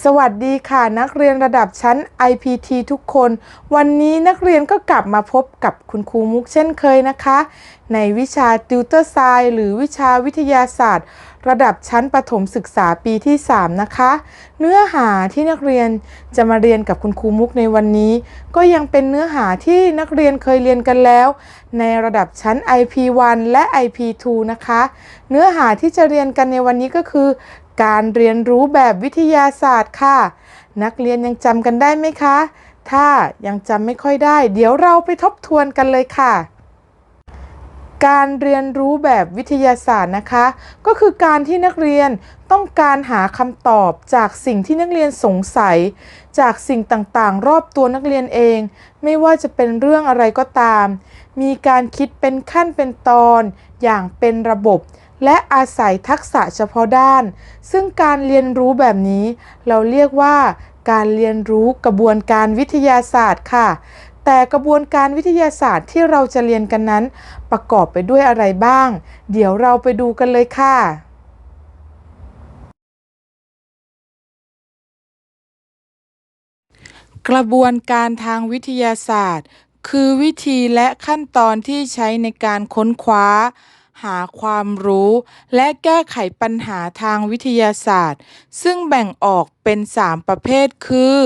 สวัสดีค่ะนักเรียนระดับชั้น IPT ทุกคน วันนี้นักเรียนก็กลับมาพบกับคุณครูมุกเช่นเคยนะคะ ในวิชาติวเตอร์ไซหรือวิชาวิทยาศาสตร์ ระดับชั้นประถมศึกษาปีที่ 3 นะคะ เนื้อหาที่นักเรียนจะมาเรียนกับคุณครูมุกในวันนี้ ก็ยังเป็นเนื้อหาที่นักเรียนเคยเรียนกันแล้ว ในระดับชั้น IP1 และ IP2 นะคะ เนื้อหาที่จะเรียนกันในวันนี้ก็คือการเรียนรู้แบบวิทยาศาสตร์ค่ะ นักเรียนยังจำกันได้ไหมคะ ถ้ายังจำไม่ค่อยได้ เดี๋ยวเราไปทบทวนกันเลยค่ะการเรียนรู้แบบวิทยาศาสตร์นะคะ ก็คือการที่นักเรียนต้องการหาคำตอบจากสิ่งที่นักเรียนสงสัย จากสิ่งต่างๆ รอบตัวนักเรียนเอง ไม่ว่าจะเป็นเรื่องอะไรก็ตาม มีการคิดเป็นขั้นเป็นตอนอย่างเป็นระบบ และอาศัยทักษะเฉพาะด้าน ซึ่งการเรียนรู้แบบนี้ เราเรียกว่า การเรียนรู้กระบวนการวิทยาศาสตร์ค่ะ แต่กระบวนการวิทยาศาสตร์ที่เราจะเรียนกันนั้น ประกอบไปด้วยอะไรบ้าง เดี๋ยวเราไปดูกันเลยค่ะกระบวนการทางวิทยาศาสตร์ คือวิธีและขั้นตอนที่ใช้ในการค้นคว้า หาความรู้ และแก้ไขปัญหาทางวิทยาศาสตร์ ซึ่งแบ่งออกเป็น 3 ประเภทคือ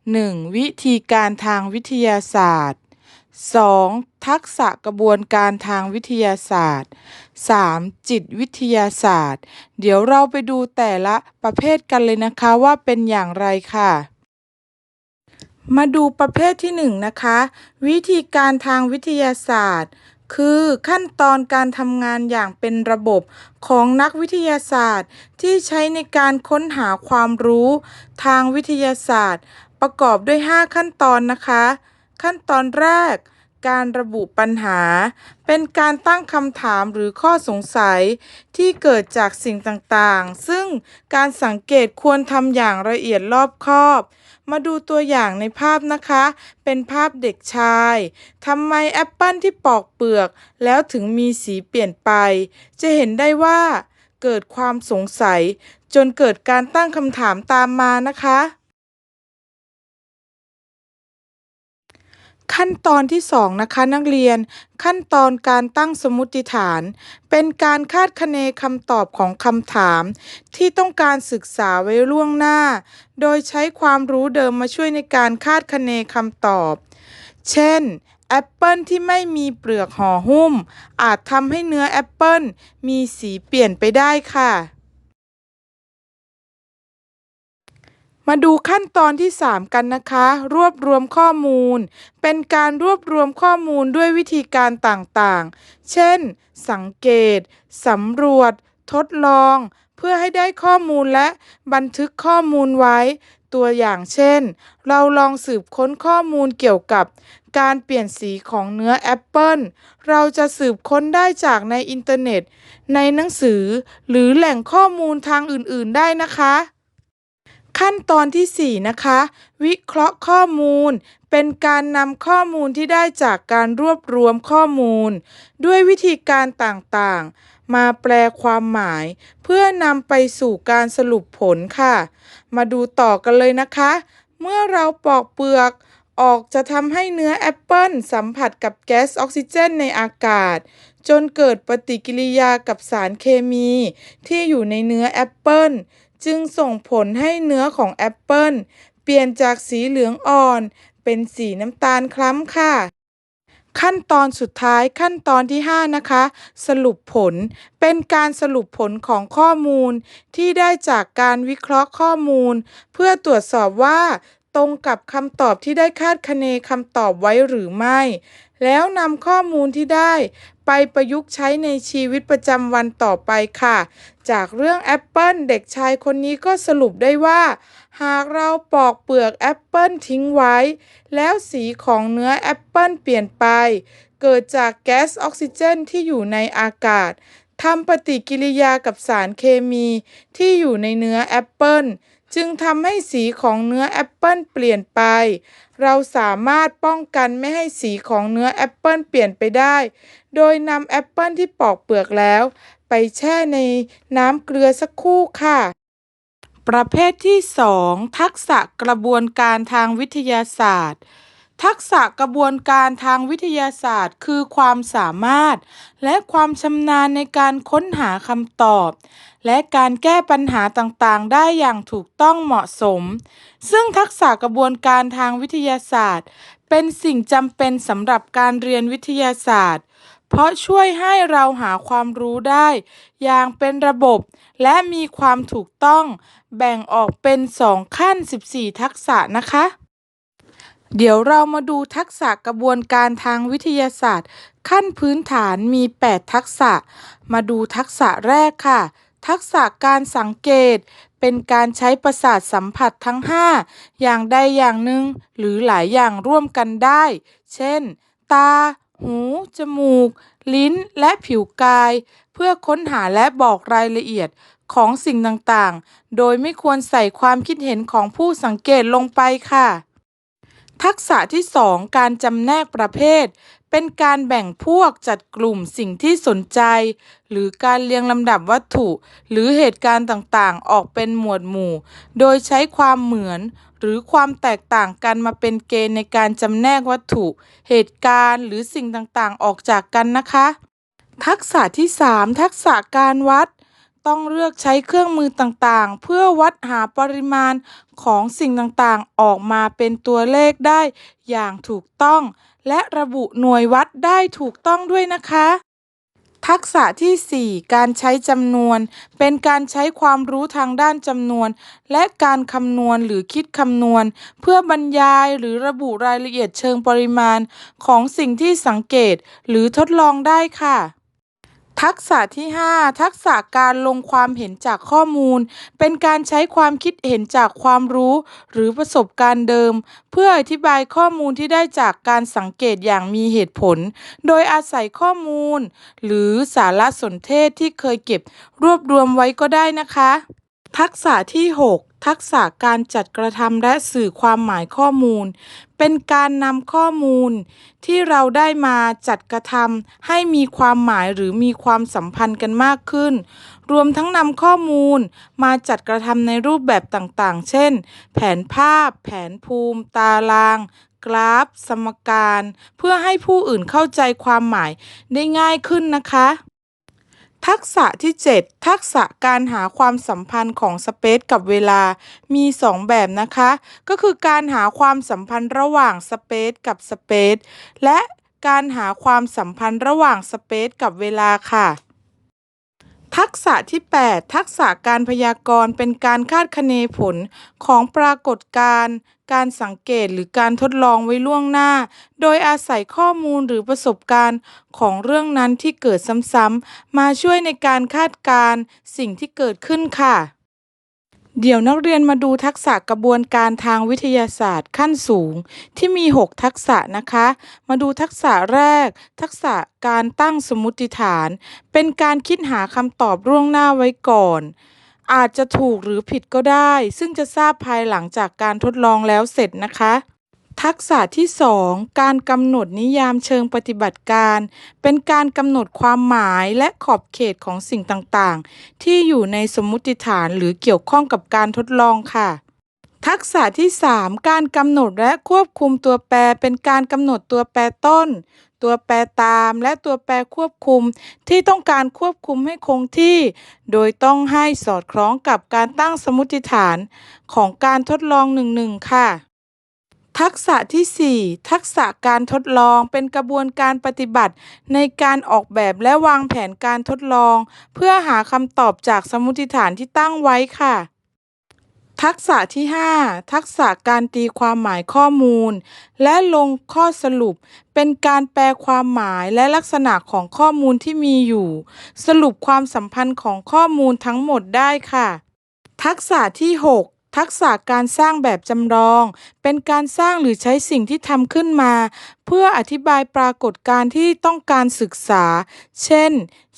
1. วิธีการทางวิทยาศาสตร์ 2. ทักษะกระบวนการทางวิทยาศาสตร์ 3. จิตวิทยาศาสตร์ เดี๋ยวเราไปดูแต่ละประเภทกันเลยนะคะว่าเป็นอย่างไรค่ะ มาดูประเภทที่1นงนะคะ วิธีการทางวิทยาศาสตร์ คือขั้นตอนการทำงานอย่างเป็นระบบของนักวิทยาศาสตร์ ที่ใช้ในการค้นหาความรู้ทางวิทยาศาสตร์ ประกอบด้วย 5 ขั้นตอนนะคะ ขั้นตอนแรก การระบุปัญหา เป็นการตั้งคำถามหรือข้อสงสัยที่เกิดจากสิ่งต่างๆ ซึ่งการสังเกตควรทำอย่างละเอียดรอบคอบ มาดูตัวอย่างในภาพนะคะ เป็นภาพเด็กชาย ทำไมแอปเปิลที่ปอกเปลือก แล้วถึงมีสีเปลี่ยนไป จะเห็นได้ว่า เกิดความสงสัย จนเกิดการตั้งคำถามตามมานะคะ ขั้นตอนที่ 2 นะคะนักเรียน ขั้นตอนการตั้งสมมติฐาน เป็นการคาดคะเนคำตอบของคำถาม ที่ต้องการศึกษาไว้ล่วงหน้า โดยใช้ความรู้เดิมมาช่วยในการคาดคะเนคำตอบ เช่นแอปเปิลที่ไม่มีเปลือกห่อหุ้ม อาจทำให้เนื้อแอปเปิลมีสีเปลี่ยนไปได้ค่ะ มาดูขั้นตอนที่ 3 กันนะคะ รวบรวมข้อมูล เป็นการรวบรวมข้อมูลด้วยวิธีการต่างๆ เช่น สังเกต สำรวจ ทดลอง เพื่อให้ได้ข้อมูลและบันทึกข้อมูลไว้ ตัวอย่างเช่น เราลองสืบค้นข้อมูลเกี่ยวกับ การเปลี่ยนสีของเนื้อแอปเปิลเราจะสืบค้นได้จากในอินเทอร์เน็ต ในหนังสือ หรือแหล่งข้อมูลทางอื่นๆ ได้นะคะ ขั้นตอนที่ 4 นะคะ วิเคราะห์ข้อมูล เป็นการนำข้อมูลที่ได้จากการรวบรวมข้อมูล ด้วยวิธีการต่างๆ มาแปลความหมาย เพื่อนำไปสู่การสรุปผลค่ะ มาดูต่อกันเลยนะคะ เมื่อเราปอกเปลือกออกจะทำให้เนื้อแอปเปิลสัมผัสกับแก๊สออกซิเจนในอากาศ จนเกิดปฏิกิริยากับสารเคมีที่อยู่ในเนื้อแอปเปิล จึงส่งผลให้เนื้อของแอปเปิลเปลี่ยนจากสีเหลืองอ่อน เป็นสีน้ำตาลคล้ำค่ะ ขั้นตอนสุดท้ายขั้นตอนที่ 5 นะคะ สรุปผลเป็นการสรุปผลของข้อมูล ที่ได้จากการวิเคราะห์ข้อมูล เพื่อตรวจสอบว่าตรงกับคำตอบที่ได้คาดคะเนคำตอบไว้หรือไม่ แล้วนำข้อมูลที่ได้ไปประยุกต์ใช้ในชีวิตประจำวันต่อไปค่ะ จากเรื่องแอปเปิลเด็กชายคนนี้ก็สรุปได้ว่า หากเราปอกเปลือกแอปเปิลทิ้งไว้ แล้วสีของเนื้อแอปเปิลเปลี่ยนไป เกิดจากแก๊สออกซิเจนที่อยู่ในอากาศทำปฏิกิริยากับสารเคมีที่อยู่ในเนื้อแอปเปิล จึงทำให้สีของเนื้อแอปเปิลเปลี่ยนไป เราสามารถป้องกันไม่ให้สีของเนื้อแอปเปิลเปลี่ยนไปได้ โดยนำแอปเปิลที่ปอกเปลือกแล้ว ไปแช่ในน้ำเกลือสักครู่ค่ะ ประเภทที่ 2 ทักษะกระบวนการทางวิทยาศาสตร์ ทักษะกระบวนการทางวิทยาศาสตร์ คือความสามารถ และความชำนาญในการค้นหาคำตอบ และการแก้ปัญหาต่างๆ ได้อย่างถูกต้องเหมาะสม ซึ่งทักษะกระบวนการทางวิทยาศาสตร์ เป็นสิ่งจำเป็นสำหรับการเรียนวิทยาศาสตร์ เพราะช่วยให้เราหาความรู้ได้ อย่างเป็นระบบ และมีความถูกต้อง แบ่งออกเป็น 2 ขั้น 14 ทักษะนะคะ เดี๋ยวเรามาดูทักษะกระบวนการทางวิทยาศาสตร์ ขั้นพื้นฐานมี 8 ทักษะ มาดูทักษะแรกค่ะ ทักษะการสังเกต เป็นการใช้ประสาทสัมผัสทั้ง 5 อย่างใดอย่างหนึ่ง หรือหลายอย่างร่วมกันได้ เช่น ตา หู จมูก ลิ้น และผิวกาย เพื่อค้นหาและบอกรายละเอียดของสิ่งต่างๆ โดยไม่ควรใส่ความคิดเห็นของผู้สังเกตลงไปค่ะ ทักษะที่ 2 การจำแนกประเภท เป็นการแบ่งพวกจัดกลุ่มสิ่งที่สนใจ หรือการเรียงลำดับวัตถุ หรือเหตุการณ์ต่างๆ ออกเป็นหมวดหมู่ โดยใช้ความเหมือน หรือความแตกต่างกันมาเป็นเกณฑ์ในการจำแนกวัตถุ เหตุการณ์หรือสิ่งต่างๆ ออกจากกันนะคะ ทักษะที่ 3 ทักษะการวัด ต้องเลือกใช้เครื่องมือต่างๆ เพื่อวัดหาปริมาณของสิ่งต่างๆ ออกมาเป็นตัวเลขได้อย่างถูกต้อง และระบุหน่วยวัดได้ถูกต้องด้วยนะคะ ทักษะที่ 4 การใช้จำนวน เป็นการใช้ความรู้ทางด้านจำนวน และการคำนวณหรือคิดคำนวณ เพื่อบรรยายหรือระบุรายละเอียดเชิงปริมาณของสิ่งที่สังเกตหรือทดลองได้ค่ะ ทักษะที่ 5 ทักษะการลงความเห็นจากข้อมูล เป็นการใช้ความคิดเห็นจากความรู้ หรือประสบการณ์เดิม เพื่ออธิบายข้อมูลที่ได้จากการสังเกตอย่างมีเหตุผล โดยอาศัยข้อมูล หรือสารสนเทศที่เคยเก็บรวบรวมไว้ก็ได้นะคะ ทักษะที่ 6 ทักษะการจัดกระทำและสื่อความหมายข้อมูล เป็นการนำข้อมูล ที่เราได้มาจัดกระทำให้มีความหมายหรือมีความสัมพันธ์กันมากขึ้น รวมทั้งนำข้อมูลมาจัดกระทำในรูปแบบต่างๆ เช่น แผนภาพ แผนภูมิ ตาราง กราฟ สมการ เพื่อให้ผู้อื่นเข้าใจความหมายได้ง่ายขึ้นนะคะ ทักษะที่ 7 ทักษะการหาความสัมพันธ์ของสเปซกับเวลา มี 2 แบบนะคะ ก็คือการหาความสัมพันธ์ระหว่างสเปซกับสเปซและการหาความสัมพันธ์ระหว่างสเปซกับเวลาค่ะ ทักษะที่ 8 ทักษะการพยากรณ์เป็นการคาดคะเนผลของปรากฏการณ์ การสังเกตหรือการทดลองไว้ล่วงหน้า โดยอาศัยข้อมูลหรือประสบการณ์ของเรื่องนั้นที่เกิดซ้ำๆมาช่วยในการคาดการณ์สิ่งที่เกิดขึ้นค่ะ เดี๋ยวนักเรียนมาดูทักษะกระบวนการทางวิทยาศาสตร์ขั้นสูง ที่มี 6 ทักษะนะคะ มาดูทักษะแรก ทักษะการตั้งสมมติฐาน เป็นการคิดหาคำตอบล่วงหน้าไว้ก่อน อาจจะถูกหรือผิดก็ได้ ซึ่งจะทราบภายหลังจากการทดลองแล้วเสร็จนะคะ ทักษะที่ 2 การกำหนดนิยามเชิงปฏิบัติการ เป็นการกำหนดความหมายและขอบเขตของสิ่งต่างๆ ที่อยู่ในสมมุติฐานหรือเกี่ยวข้องกับการทดลองค่ะทักษะที่ 3 การกำหนดและควบคุมตัวแปรเป็นการกำหนดตัวแปรต้น ตัวแปรตามและตัวแปรควบคุมที่ต้องการควบคุมให้คงที่ โดยต้องให้สอดคล้องกับการตั้งสมมติฐานของการทดลอง1-1ค่ะ ทักษะที่ 4 ทักษะการทดลองเป็นกระบวนการปฏิบัติ ในการออกแบบและวางแผนการทดลอง เพื่อหาคำตอบจากสมมติฐานที่ตั้งไว้ค่ะ ทักษะที่ 5 ทักษะการตีความหมายข้อมูล และลงข้อสรุป เป็นการแปลความหมายและลักษณะของข้อมูลที่มีอยู่ สรุปความสัมพันธ์ของข้อมูลทั้งหมดได้ค่ะ ทักษะที่ 6ทักษะการสร้างแบบจำลอง เป็นการสร้างหรือใช้สิ่งที่ทำขึ้นมา เพื่ออธิบายปรากฏการณ์ที่ต้องการศึกษา เช่น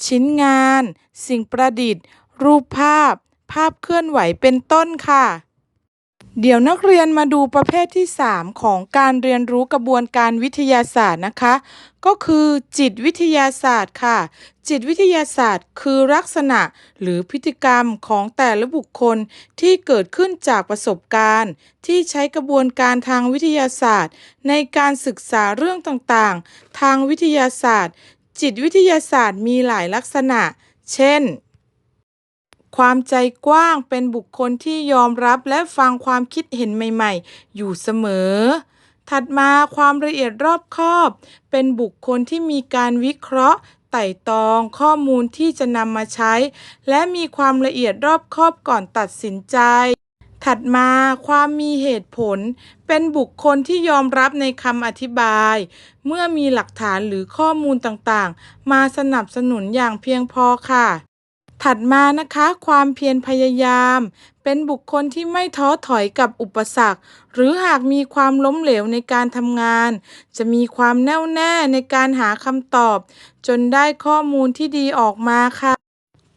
ชิ้นงาน สิ่งประดิษฐ์ รูปภาพ ภาพเคลื่อนไหวเป็นต้นค่ะ เดี๋ยวนักเรียนมาดูประเภทที่ 3 ของการเรียนรู้กระบวนการวิทยาศาสตร์นะคะ ก็คือจิตวิทยาศาสตร์ค่ะ จิตวิทยาศาสตร์ คือลักษณะหรือพฤติกรรมของแต่ละบุคคลที่เกิดขึ้นจากประสบการณ์ ที่ใช้กระบวนการทางวิทยาศาสตร์ ในการศึกษาเรื่องต่างๆ ทางวิทยาศาสตร์ จิตวิทยาศาสตร์มีหลายลักษณะ เช่น ความใจกว้างเป็นบุคคลที่ยอมรับและฟังความคิดเห็นใหม่ๆ อยู่เสมอ ถัดมาความละเอียดรอบคอบ เป็นบุคคลที่มีการวิเคราะห์ไต่ตรองข้อมูลที่จะนำมาใช้ และมีความละเอียดรอบคอบก่อนตัดสินใจ ถัดมาความมีเหตุผล เป็นบุคคลที่ยอมรับในคำอธิบาย เมื่อมีหลักฐานหรือข้อมูลต่างๆ มาสนับสนุนอย่างเพียงพอค่ะ ถัดมานะคะความเพียรพยายาม เป็นบุคคลที่ไม่ท้อถอยกับอุปสรรค หรือหากมีความล้มเหลวในการทำงาน จะมีความแน่วแน่ในการหาคำตอบ จนได้ข้อมูลที่ดีออกมาค่ะ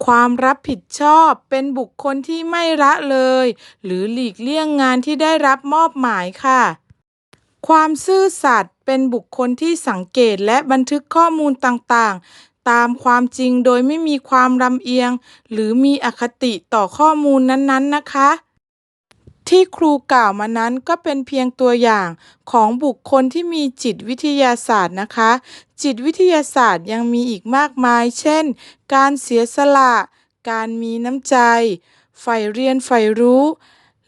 ความรับผิดชอบเป็นบุคคลที่ไม่ละเลย หรือหลีกเลี่ยงงานที่ได้รับมอบหมายค่ะ ความซื่อสัตย์เป็นบุคคลที่สังเกตและบันทึกข้อมูลต่างๆ ตามความจริงโดยไม่มีความลำเอียง หรือมีอคติต่อข้อมูลนั้นๆนะคะ ที่ครูกล่าวมานั้นก็เป็นเพียงตัวอย่างของบุคคลที่มีจิตวิทยาศาสตร์นะคะ จิตวิทยาศาสตร์ยังมีอีกมากมาย เช่น การเสียสละ การมีน้ำใจใฝ่เรียนใฝ่รู้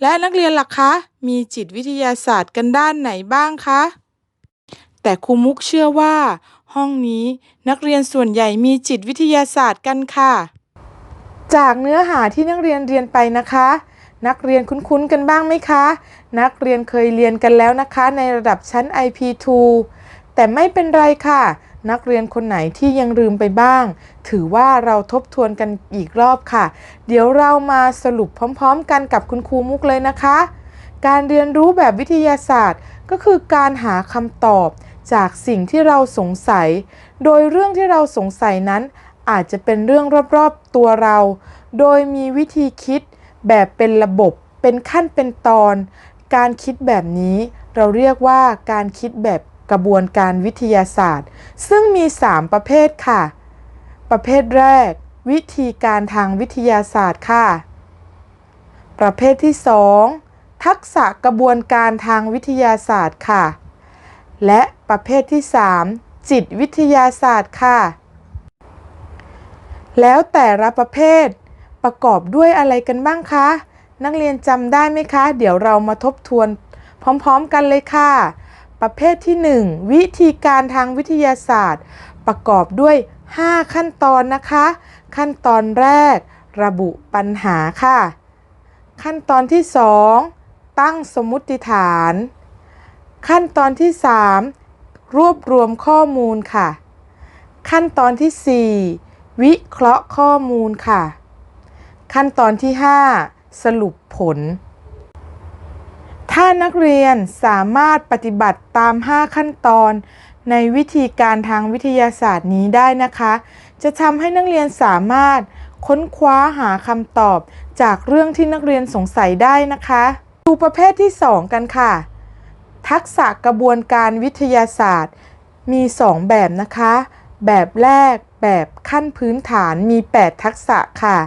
และนักเรียนล่ะคะ มีจิตวิทยาศาสตร์กันด้านไหนบ้างคะแต่ครูมุกเชื่อว่า ห้องนี้ นักเรียนส่วนใหญ่มีจิตวิทยาศาสตร์กันค่ะ จากเนื้อหาที่นักเรียนเรียนไปนะคะ นักเรียนคุ้นๆกันบ้างไหมคะ นักเรียนเคยเรียนกันแล้วนะคะ ในระดับชั้น IP2 แต่ไม่เป็นไรค่ะ นักเรียนคนไหนที่ยังลืมไปบ้าง ถือว่าเราทบทวนกันอีกรอบค่ะ เดี๋ยวเรามาสรุปพร้อมๆ กันกับคุณครูมุกเลยนะคะ การเรียนรู้แบบวิทยาศาสตร์ ก็คือการหาคำตอบ จากสิ่งที่เราสงสัย โดยเรื่องที่เราสงสัยนั้นอาจจะเป็นเรื่องรอบๆตัวเรา โดยมีวิธีคิดแบบเป็นระบบ เป็นขั้นเป็นตอน การคิดแบบนี้เราเรียกว่าการคิดแบบกระบวนการวิทยาศาสตร์ ซึ่งมี 3 ประเภทค่ะ ประเภทแรก วิธีการทางวิทยาศาสตร์ค่ะ ประเภทที่ 2 ทักษะกระบวนการทางวิทยาศาสตร์ค่ะ และประเภทที่ 3 จิตวิทยาศาสตร์ค่ะ แล้วแต่ละประเภทประกอบด้วยอะไรกันบ้างคะ นักเรียนจำได้ไหมคะ เดี๋ยวเรามาทบทวนพร้อมๆกันเลยค่ะ ประเภทที่ 1 วิธีการทางวิทยาศาสตร์ ประกอบด้วย 5 ขั้นตอนนะคะ ขั้นตอนแรก ระบุปัญหาค่ะ ขั้นตอนที่ 2 ตั้งสมมุติฐาน ขั้นตอนที่ 3 รวบรวมข้อมูลค่ะ ขั้นตอนที่ 4 วิเคราะห์ข้อมูลค่ะ ขั้นตอนที่ 5 สรุปผล ถ้านักเรียนสามารถปฏิบัติตาม 5 ขั้นตอนในวิธีการทางวิทยาศาสตร์นี้ได้นะคะ จะทำให้นักเรียนสามารถค้นคว้าหาคำตอบจากเรื่องที่นักเรียนสงสัยได้นะคะ ดูประเภทที่ 2 กันค่ะ ทักษะกระบวนการวิทยาศาสตร์ มี 2 แบบนะคะ แบบแรกแบบขั้นพื้นฐานมี 8 ทักษะค่ะ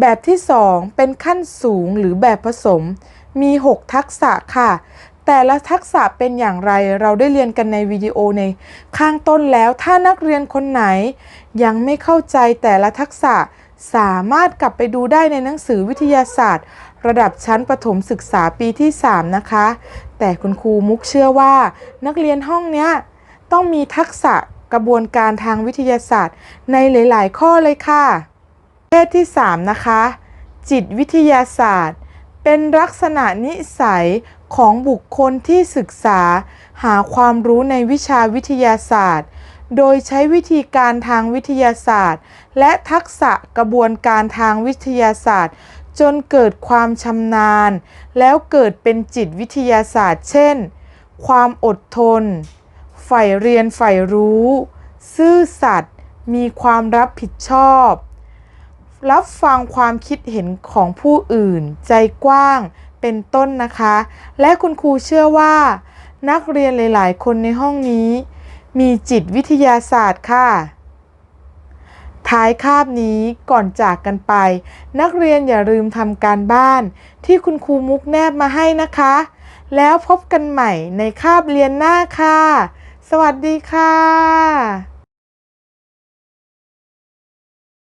แบบที่ 2 เป็นขั้นสูงหรือแบบผสม มี 6 ทักษะค่ะ แต่ละทักษะเป็นอย่างไรเราได้เรียนกันในวิดีโอในข้างต้นแล้วถ้านักเรียนคนไหน ยังไม่เข้าใจแต่ละทักษะสามารถกลับไปดูได้ในหนังสือวิทยาศาสตร์ ระดับชั้นประถมศึกษาปีที่ 3 นะคะ แต่คุณครูมุกเชื่อว่า นักเรียนห้องเนี้ยต้องมีทักษะกระบวนการทางวิทยาศาสตร์ ในหลาย ๆ ข้อเลยค่ะเภทที่ 3 นะคะ จิตวิทยาศาสตร์ เป็นลักษณะนิสัยของบุคคลที่ศึกษา หาความรู้ในวิชาวิทยาศาสตร์ โดยใช้วิธีการทางวิทยาศาสตร์ และทักษะกระบวนการทางวิทยาศาสตร์ จนเกิดความชำนาญ แล้วเกิดเป็นจิตวิทยาศาสตร์ เช่น ความอดทน ใฝ่เรียนใฝ่รู้ ซื่อสัตย์ มีความรับผิดชอบ รับฟังความคิดเห็นของผู้อื่น ใจกว้าง เป็นต้นนะคะ และคุณครูเชื่อว่า นักเรียนหลาย ๆ คนในห้องนี้ มีจิตวิทยาศาสตร์ค่ะ ท้ายคาบนี้ก่อนจากกันไป นักเรียนอย่าลืมทำการบ้าน ที่คุณครูมุกแนบมาให้นะคะ แล้วพบกันใหม่ในคาบเรียนหน้าค่ะ สวัสดีค่ะ